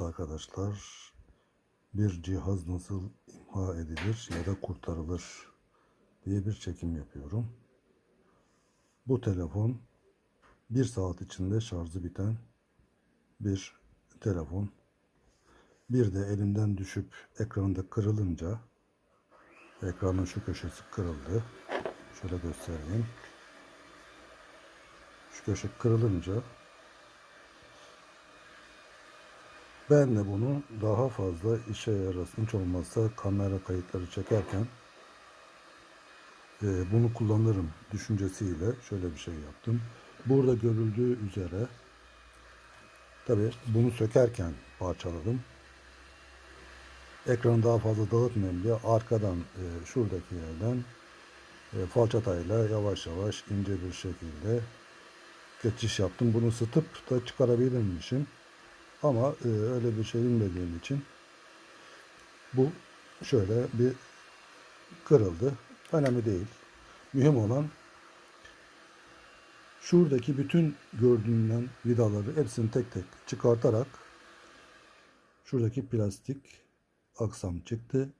Evet arkadaşlar bir cihaz nasıl imha edilir ya da kurtarılır diye bir çekim yapıyorum. Bu telefon bir saat içinde şarjı biten bir telefon. Bir de elimden düşüp ekranda kırılınca ekranın şu köşesi kırıldı. Şöyle göstereyim. Şu köşe kırılınca Ben de bunu daha fazla işe yarasın hiç olmazsa kamera kayıtları çekerken e, bunu kullanırım düşüncesiyle şöyle bir şey yaptım. Burada görüldüğü üzere tabi bunu sökerken parçaladım. Ekranı daha fazla dağıtmayayım diye arkadan e, şuradaki yerden e, falçatayla yavaş yavaş ince bir şekilde geçiş yaptım. Bunu ısıtıp da çıkarabilirmişim. Ama e, öyle bir şey bilmediğim için bu şöyle bir kırıldı. Önemli değil. Mühim olan şuradaki bütün gördüğünden vidaları hepsini tek tek çıkartarak şuradaki plastik aksam çıktı.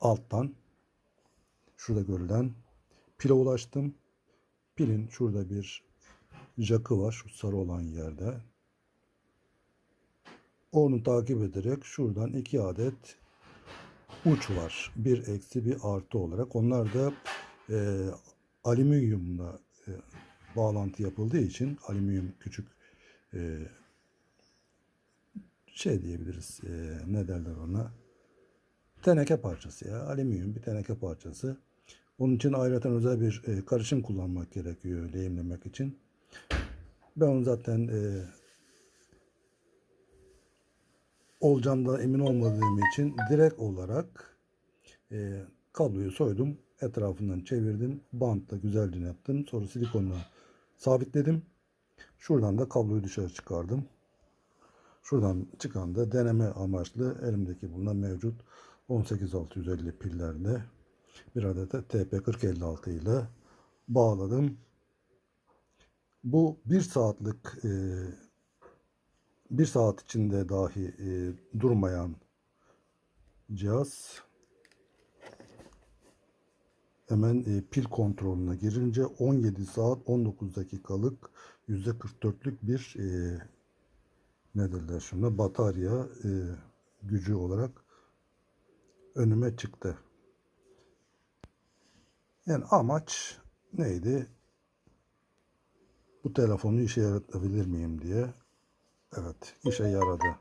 Alttan şurada görülen pile ulaştım. Pilin şurada bir jakı var şu sarı olan yerde. Onu takip ederek şuradan iki adet uç var. Bir eksi bir artı olarak. Onlar da e, alüminyumla e, bağlantı yapıldığı için alüminyum küçük e, şey diyebiliriz. E, ne derler ona? Teneke parçası ya. Alüminyum bir teneke parçası. Onun için ayrıca özel bir e, karışım kullanmak gerekiyor lehimlemek için. Ben onu zaten e, olacağımdan emin olmadığım için direkt olarak e, kabloyu soydum. Etrafından çevirdim. Bantla güzelce yaptım. Sonra silikonla sabitledim. Şuradan da kabloyu dışarı çıkardım. Şuradan çıkan da deneme amaçlı elimdeki bulunan mevcut 18650 pillerle bir adet de TP4056 ile bağladım. Bu bir saatlik e, bir saat içinde dahi e, durmayan cihaz hemen e, pil kontrolüne girince 17 saat 19 dakikalık %44'lük bir e, ne derler şuna batarya e, gücü olarak önüme çıktı. Yani amaç neydi? Bu telefonu işe yaratabilir miyim diye Evet, işe yaradı.